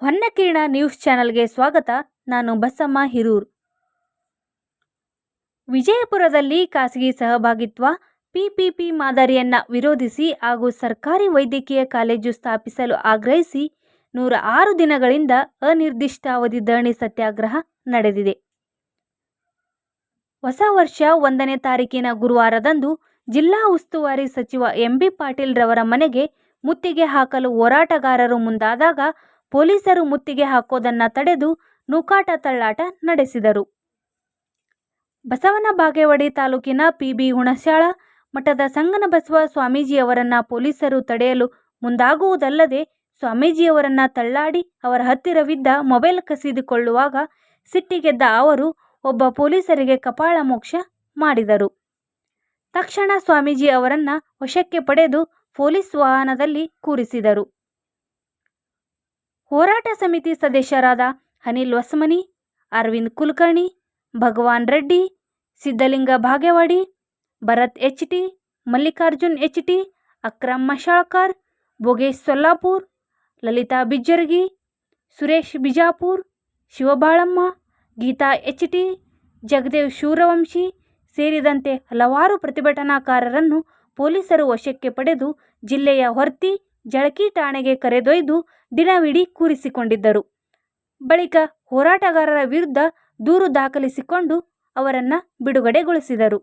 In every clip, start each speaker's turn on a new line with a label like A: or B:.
A: ಹೊನ್ನಕಿರಣ news ಚಾನೆಲ್ಗೆ ಸ್ವಾಗತ. ನಾನು ಬಸಮ್ಮ ಹಿರೂರ್. ವಿಜಯಪುರದಲ್ಲಿ ಖಾಸಗಿ ಸಹಭಾಗಿತ್ವ, ಪಿಪಿಪಿ ಮಾದರಿಯನ್ನ ವಿರೋಧಿಸಿ ಹಾಗೂ ಸರ್ಕಾರಿ ವೈದ್ಯಕೀಯ ಕಾಲೇಜು ಸ್ಥಾಪಿಸಲು ಆಗ್ರಹಿಸಿ ನೂರ ಆರು ದಿನಗಳಿಂದ ಅನಿರ್ದಿಷ್ಟಾವಧಿ ಧರಣಿ ಸತ್ಯಾಗ್ರಹ ನಡೆದಿದೆ. ಹೊಸ ವರ್ಷ ಒಂದನೇ ತಾರೀಕಿನ ಗುರುವಾರದಂದು ಜಿಲ್ಲಾ ಉಸ್ತುವಾರಿ ಸಚಿವ ಎಂಬಿ ಪಾಟೀಲ್ ರವರ ಮನೆಗೆ ಮುತ್ತಿಗೆ ಹಾಕಲು ಹೋರಾಟಗಾರರು ಮುಂದಾದಾಗ ಪೊಲೀಸರು ಮುತ್ತಿಗೆ ಹಾಕೋದನ್ನ ತಡೆದು ನೂಕಾಟ ತಳ್ಳಾಟ ನಡೆಸಿದರು. ಬಸವನ ಬಾಗೇವಾಡಿ ತಾಲೂಕಿನ ಪಿಬಿ ಹುಣಸ್ಯಾಳ ಮಠದ ಸಂಗನಬಸವ ಸ್ವಾಮೀಜಿಯವರನ್ನ ಪೊಲೀಸರು ತಡೆಯಲು ಮುಂದಾಗುವುದಲ್ಲದೆ ಸ್ವಾಮೀಜಿಯವರನ್ನ ತಳ್ಳಾಡಿ ಅವರ ಹತ್ತಿರವಿದ್ದ ಮೊಬೈಲ್ ಕಸಿದುಕೊಳ್ಳುವಾಗ ಸಿಟ್ಟಿಗೆದ್ದ ಅವರು ಒಬ್ಬ ಪೊಲೀಸರಿಗೆ ಕಪಾಳ ಮೋಕ್ಷ ಮಾಡಿದರು. ತಕ್ಷಣ ಸ್ವಾಮೀಜಿ ಅವರನ್ನ ವಶಕ್ಕೆ ಪಡೆದು ಪೊಲೀಸ್ ವಾಹನದಲ್ಲಿ ಕೂರಿಸಿದರು. ಹೋರಾಟ ಸಮಿತಿ ಸದಸ್ಯರಾದ Anil Vasmani, Arvind Kulkarni Bhagwan Reddy Siddalinga Bhagyawadi, Bharat H T, Mallikarjun H T, Akram Mashalkar, Bhogesh Sollapur, Lalitha Bijjargi, Suresh Bijapur, Shivabalamma, Geetha H T, Jagadev Shooravanshi ಸೇರಿದಂತೆ ಹಲವಾರು ಪ್ರತಿಭಟನಾಕಾರರನ್ನು ಪೊಲೀಸರು ವಶಕ್ಕೆ ಪಡೆದು ಜಿಲ್ಲೆಯ ಹೊರ್ತಿ ಜಳಕಿ ಠಾಣೆಗೆ ಕರೆದೊಯ್ದು ದಿನವಿಡೀ ಕೂರಿಸಿಕೊಂಡಿದ್ದರು. ಬಳಿಕ ಹೋರಾಟಗಾರರ ವಿರುದ್ಧ ದೂರು ದಾಖಲಿಸಿಕೊಂಡು ಅವರನ್ನು ಬಿಡುಗಡೆಗೊಳಿಸಿದರು.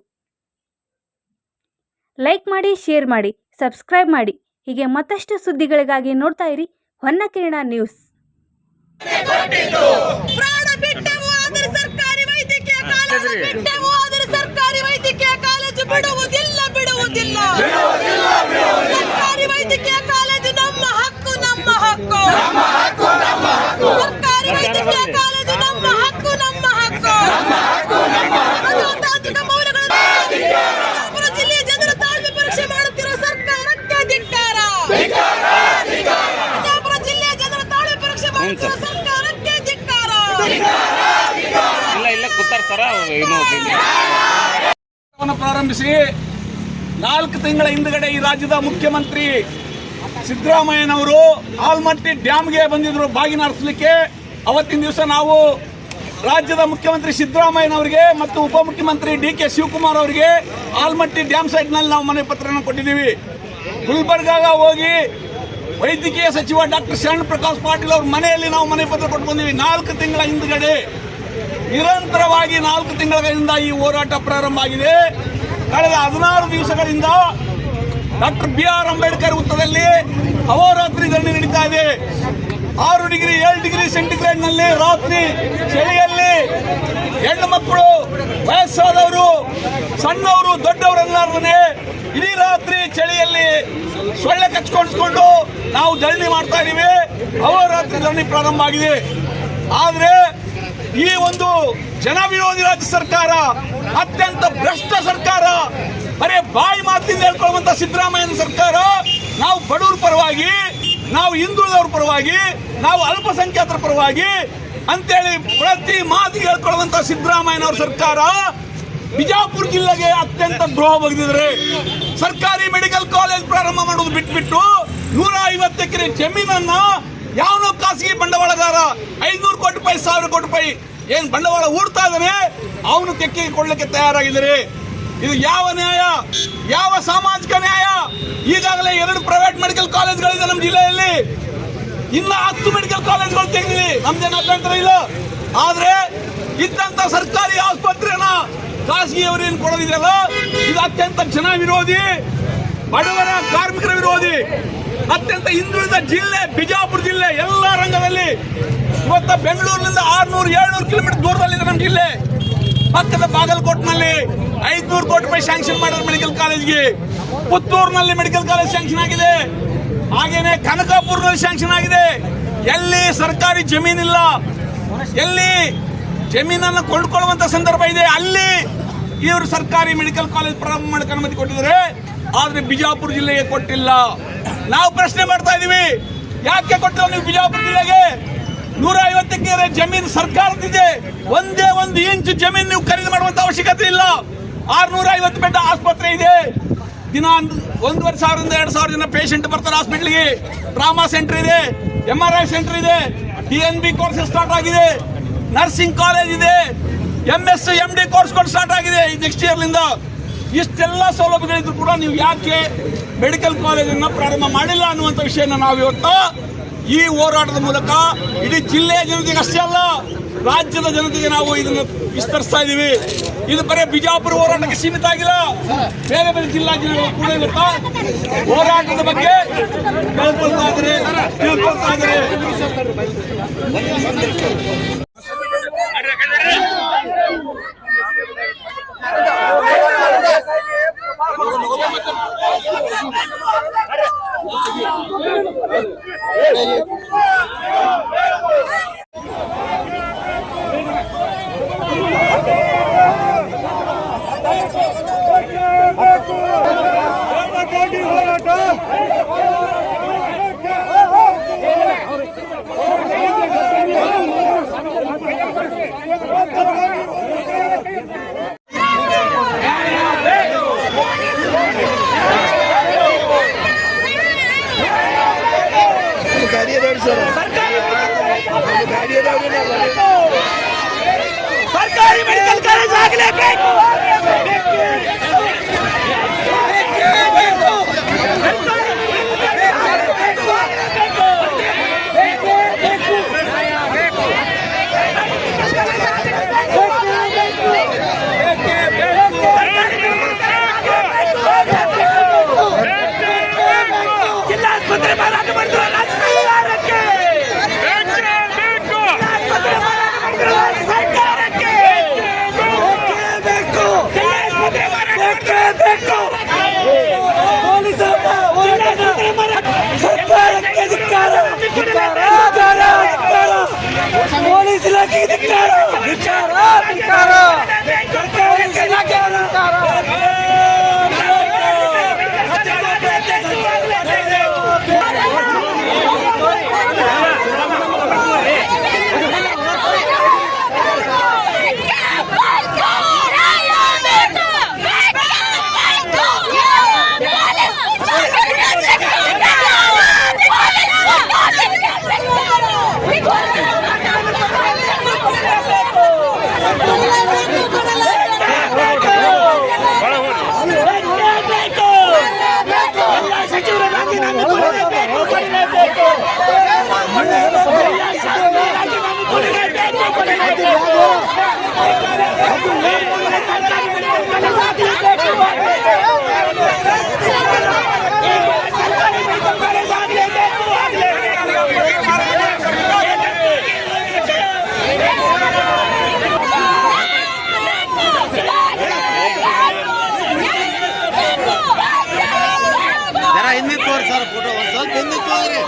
A: ಲೈಕ್ ಮಾಡಿ ಶೇರ್ ಮಾಡಿ ಸಬ್ಸ್ಕ್ರೈಬ್ ಮಾಡಿ. ಹೀಗೆ ಮತ್ತಷ್ಟು ಸುದ್ದಿಗಳಿಗಾಗಿ ನೋಡ್ತಾ ಇರಿ ಹೊನ್ನಕಿರಣ ನ್ಯೂಸ್.
B: ಪ್ರಾಣ ಬಿಟ್ಟೆವು ಆದರೆ ಸರ್ಕಾರಿ ವೈದ್ಯಕೀಯ ಕಾಲೇಜು ಬಿಟ್ಟೆವು ಸರ್ಕಾರಿ ವೈದ್ಯಕೀಯ ಕಾಲೇಜು ಬಿಡುವುದಿಲ್ಲ ಬಿಡುವುದಿಲ್ಲ ಸರ್ಕಾರಿ ವೈದ್ಯಕೀಯ ಕಾಲೇಜು ನಮ್ಮ ಹಕ್ಕು ನಮ್ಮ ಹಕ್ಕು ಸರ್ಕಾರಿ ವೈದ್ಯಕೀಯ ಕಾಲೇಜು ನಮ್ಮ ಹಕ್ಕು ನಮ್ಮ ಹಕ್ಕು ಪ್ರಜಾತಾಂತ್ರಿಕ ಮೌಲ್ಯಗಳನ್ನು ವಿಜಯಪುರ ಜಿಲ್ಲೆಯ ಜನರ ತಾಳ್ಮೆ ಪರೀಕ್ಷೆ ಮಾಡುತ್ತಿರುವ ಸರ್ಕಾರಕ್ಕೆ ಧಿಕ್ಕಾರ ವಿಜಯಪುರ ಜಿಲ್ಲೆಯ ಜನರ ತಾಳ್ಮೆ ಸರ್
C: ಇಲ್ಲ ಇಲ್ಲ ಕೂತಾರ ಸರ
D: ಪ್ರಾರಂಭಿಸಿ ನಾಲ್ಕು ತಿಂಗಳ ಹಿಂದುಗಡೆ ಈ ರಾಜ್ಯದ ಮುಖ್ಯಮಂತ್ರಿ ಸಿದ್ದರಾಮಯ್ಯನವರು ಆಲ್ಮಟ್ಟಿ ಡ್ಯಾಮ್ಗೆ ಬಂದಿದ್ರು ಬಾಗಿನ ಹರಿಸಲಿಕ್ಕೆ. ಅವತ್ತಿನ ದಿವಸ ನಾವು ರಾಜ್ಯದ ಮುಖ್ಯಮಂತ್ರಿ ಸಿದ್ದರಾಮಯ್ಯನವರಿಗೆ ಮತ್ತು ಉಪಮುಖ್ಯಮಂತ್ರಿ ಡಿ ಕೆ ಶಿವಕುಮಾರ್ ಅವರಿಗೆ ಆಲ್ಮಟ್ಟಿ ಡ್ಯಾಮ್ ಸೈಟ್ನಲ್ಲಿ ನಾವು ಮನೆ ಪತ್ರನ ಕೊಟ್ಟಿದ್ದೀವಿ. ಗುಲ್ಬರ್ಗಾಗ ಹೋಗಿ ವೈದ್ಯಕೀಯ ಸಚಿವ ಡಾಕ್ಟರ್ ಶರಣ್ ಪ್ರಕಾಶ್ ಪಾಟೀಲ್ ಅವ್ರ ಮನೆಯಲ್ಲಿ ನಾವು ಮನೆ ಪತ್ರ ಕೊಟ್ಟು ಬಂದಿವಿ. ನಾಲ್ಕು ತಿಂಗಳ ಹಿಂದ್ಗಡೆ ನಿರಂತರವಾಗಿ ನಾಲ್ಕು ತಿಂಗಳಿಂದ ಈ ಹೋರಾಟ ಪ್ರಾರಂಭ ಆಗಿದೆ. ಕಳೆದ ಹದಿನಾರು ದಿವಸಗಳಿಂದ ಡಾಕ್ಟರ್ ಬಿ ಆರ್ ಅಂಬೇಡ್ಕರ್ ವೃತ್ತದಲ್ಲಿ ಅಹೋರಾತ್ರಿ ಧರಣಿ ನಡೀತಾ ಇದೆ. ಆರು ಡಿಗ್ರಿ, ಏಳು ಡಿಗ್ರಿ ಸೆಂಟಿಗ್ರೇಡ್ನಲ್ಲಿ ರಾತ್ರಿ ಚಳಿಯಲ್ಲಿ ಹೆಣ್ಣು ಮಕ್ಕಳು, ವಯಸ್ಸಾದವರು, ಸಣ್ಣವರು, ದೊಡ್ಡವರೆಲ್ಲರನ್ನೇ ಇಡೀ ರಾತ್ರಿ ಚಳಿಯಲ್ಲಿ ಸೊಳ್ಳೆ ಕಚ್ಕೊಂಡ್ಕೊಂಡು ನಾವು ಧರಣಿ ಮಾಡ್ತಾ ಇದೀವಿ ರಾತ್ರಿ ಧರಣಿ ಪ್ರಾರಂಭ ಆಗಿದೆ. ಆದ್ರೆ ಈ ಒಂದು ಜನ ವಿರೋಧಿ ರಾಜ್ಯ ಸರ್ಕಾರ, ಅತ್ಯಂತ ಭ್ರಷ್ಟ ಸರ್ಕಾರ, ಬರೇ ಬಾಯಿ ಮಾತಿಂದ ಹೇಳ್ಕೊಳ್ಳುವಂತ ಸಿದ್ದರಾಮಯ್ಯನ ಸರ್ಕಾರ, ನಾವು ಬಡವರ ಪರವಾಗಿ, ನಾವು ಹಿಂದುಳಿದವ್ರ ಪರವಾಗಿ, ನಾವು ಅಲ್ಪಸಂಖ್ಯಾತರ ಪರವಾಗಿ, ಅಂತೇಳಿ ಪ್ರತಿ ಮಾತಿಗೆ ಹೇಳ್ಕೊಳ್ಳುವಂತ ಸಿದ್ದರಾಮಯ್ಯನವ್ರ ಸರ್ಕಾರ ಬಿಜಾಪುರ ಜಿಲ್ಲೆಗೆ ಅತ್ಯಂತ ದ್ರೋಹ ಬಗೆದಿದ್ದಾರೆ ಸರ್ಕಾರಿ ಮೆಡಿಕಲ್ ಕಾಲೇಜ್ ಪ್ರಾರಂಭ ಮಾಡೋದು ಬಿಟ್ಬಿಟ್ಟು ನೂರ ಐವತ್ತು ಎಕರೆ ಜಮೀನನ್ನ ಯಾವನೋ ಖಾಸಗಿ ಬಂಡವಾಳಗಾರ ಐನೂರು ಕೋಟಿ ರೂಪಾಯಿ, ಸಾವಿರ ಕೋಟಿ ರೂಪಾಯಿ ಏನ್ ಬಂಡವಾಳ ಹೂಡ್ತಾ ಇದ್ದಾನೆ, ಅವನು ತೆಕ್ಕಿ ಕೊಡ್ಲಿಕ್ಕೆ ತಯಾರಾಗಿದ್ದಾರೆ. ಇದು ಯಾವ ನ್ಯಾಯ? ಯಾವ ಸಾಮಾಜಿಕ ನ್ಯಾಯ? ಈಗಾಗಲೇ ಎರಡು ಪ್ರೈವೇಟ್ ಮೆಡಿಕಲ್ ಕಾಲೇಜ್ಗಳಿದೆ ನಮ್ಮ ಜಿಲ್ಲೆಯಲ್ಲಿ. ಇನ್ನ ಹತ್ತು ಮೆಡಿಕಲ್ ಕಾಲೇಜ್ಗಳು ತೆಗೆದಿವಿ ನಮ್ದೇನು ಅಭ್ಯಂತರ ಇಲ್ಲ. ಆದ್ರೆ ಇದ್ದಂತ ಸರ್ಕಾರಿ ಆಸ್ಪತ್ರೆನ ಖಾಸಗಿಯವರೇನು ಕೊಡೋದಿದೆಯಲ್ಲ ಇದು ಅತ್ಯಂತ ಜನ ವಿರೋಧಿ, ಬಡವರ ಕಾರ್ಮಿಕರ ವಿರೋಧಿ, ಅತ್ಯಂತ ಹಿಂದುಳಿದ ಜಿಲ್ಲೆ, ಬಿಜಾಪುರ ಜಿಲ್ಲೆ, ಎಲ್ಲ ರಂಗದಲ್ಲಿ ಇವತ್ತ ಬೆಂಗಳೂರಿನಿಂದ ಆರ್ನೂರು, ಏಳ್ನೂರು ಕಿಲೋಮೀಟರ್ ದೂರದಲ್ಲಿದೆ ನಮ್ಮ ಜಿಲ್ಲೆ. ಪಕ್ಕದ ಬಾಗಲಕೋಟ್ನಲ್ಲಿ ಐದ್ನೂರು ಕೋಟಿ ರೂಪಾಯಿ ಸ್ಯಾಂಕ್ಷನ್ ಮಾಡಿದ್ರು ಮೆಡಿಕಲ್ ಕಾಲೇಜ್ಗೆ ಪುತ್ತೂರಿನಲ್ಲಿ ಮೆಡಿಕಲ್ ಕಾಲೇಜ್ ಸ್ಯಾಂಕ್ಷನ್ ಆಗಿದೆ. ಹಾಗೇನೆ ಕನಕಾಪುರದಲ್ಲಿ ಸ್ಯಾಂಕ್ಷನ್ ಆಗಿದೆ. ಎಲ್ಲಿ ಸರ್ಕಾರಿ ಜಮೀನಿಲ್ಲ, ಎಲ್ಲಿ ಜಮೀನನ್ನು ಕೊಂಡ್ಕೊಳ್ಳುವಂತ ಸಂದರ್ಭ ಇದೆ. ಅಲ್ಲಿ ಇವರು ಸರ್ಕಾರಿ ಮೆಡಿಕಲ್ ಕಾಲೇಜ್ ಪ್ರಾರಂಭ ಮಾಡಕ್ಕೆ ಅನುಮತಿ ಕೊಟ್ಟಿದ್ದಾರೆ. ಆದ್ರೆ ಬಿಜಾಪುರ ಜಿಲ್ಲೆಗೆ ಕೊಟ್ಟಿಲ್ಲ. ನಾವು ಪ್ರಶ್ನೆ ಮಾಡ್ತಾ ಇದೀವಿ. ಯಾಕೆ ಕೊಟ್ಟಿಲ್ಲ? ನೀವು ಬಿಜಾಪುರ ಜಿಲ್ಲೆಗೆ ನೂರ ಐವತ್ತಕ್ಕೆ ಜಮೀನು ಸರ್ಕಾರದಿದೆ ಒಂದೇ ಒಂದು ಇಂಚು ಜಮೀನು ನೀವು ಖರೀದಿ ಮಾಡುವಂತ ಅವಶ್ಯಕತೆ ಇಲ್ಲ. ಆರ್ನೂರ ಐವತ್ತು ಬೆಡ್ ಆಸ್ಪತ್ರೆ ಇದೆ. ದಿನ ಒಂದು- ಒಂದೂವರೆ ಸಾವಿರದಿಂದ ಎರಡು ಸಾವಿರ ಜನ ಪೇಷಂಟ್ ಬರ್ತಾರೆ ಹಾಸ್ಪಿಟ್ಲಿಗೆ ಟ್ರಾಮಾ ಸೆಂಟರ್ ಇದೆ. ಎಂ ಆರ್ ಐ ಸೆಂಟರ್ ಇದೆ. D N B course start ಆಗಿದೆ. ನರ್ಸಿಂಗ್ ಕಾಲೇಜ್ ಇದೆ. ಎಂ ಎಸ್ ಎಂ ಡಿ ಕೋರ್ಸ್ಗಳು ಸ್ಟಾರ್ಟ್ ಆಗಿದೆ. ನೆಕ್ಸ್ಟ್ ಇಯರ್ಲಿಂದ ಇಷ್ಟೆಲ್ಲ ಸೌಲಭ್ಯಗಳಿದ್ರು ಕೂಡ ನೀವು ಯಾಕೆ ಮೆಡಿಕಲ್ ಕಾಲೇಜನ್ನು ಪ್ರಾರಂಭ ಮಾಡಿಲ್ಲ ಅನ್ನುವಂಥ ವಿಷಯನ ನಾವು ಇವತ್ತು ಈ ಹೋರಾಟದ ಮೂಲಕ ಇಡೀ ಜಿಲ್ಲೆಯ ಜನತೆಗೆ ಅಷ್ಟೇ ಅಲ್ಲ, ರಾಜ್ಯದ ಜನತೆಗೆ ನಾವು ಇದನ್ನು ವಿಸ್ತರಿಸ್ತಾ ಇದ್ದೀವಿ ಇದು ಬರೀ ಬಿಜಾಪುರ ಹೋರಾಟಕ್ಕೆ ಸೀಮಿತ ಆಗಿಲ್ಲ. ಬೇರೆ ಬೇರೆ ಜಿಲ್ಲಾ ಜಿಲ್ಲೆಗಳು ಕೂಡ ಇವತ್ತು ಹೋರಾಟದ ಬಗ್ಗೆ ತಿಳ್ಕೊಳ್ತಾ Thank you. ಸರ್ಕಾರಿ ಮೆಡಿಕಲ್ ಕಾಲೇಜ್ ಆಗಲೇಬೇಕು. ಸರ್ಕಾರಕ್ಕೆ ಧಿಕ್ಕಾರ ಧಿಕ್ಕಾರ ಧಿಕ್ಕಾರ ಪೊಲೀಸ್ ಇಲಾಖೆಗೆ ಧಿಕ್ಕಾರ ಧಿಕ್ಕಾರ ಧಿಕ್ಕಾರ ಸರ್ಕಾರಕ್ಕೆ ಧಿಕ್ಕಾರ ಸರ್ಕಾರಿ ಮೆಡಿಕಲ್ ಕಾಲೇಜ್ ಆಗಲೇಬೇಕು
E: ಜರ ಹಿಂದಿತ್ತು ತೋರಿ ಸರ್ ಫೋಟೋ ಒಂದು ಸ್ವಲ್ಪ ಹಿಂದಿತ್ತು ಹೋಗ್ರಿ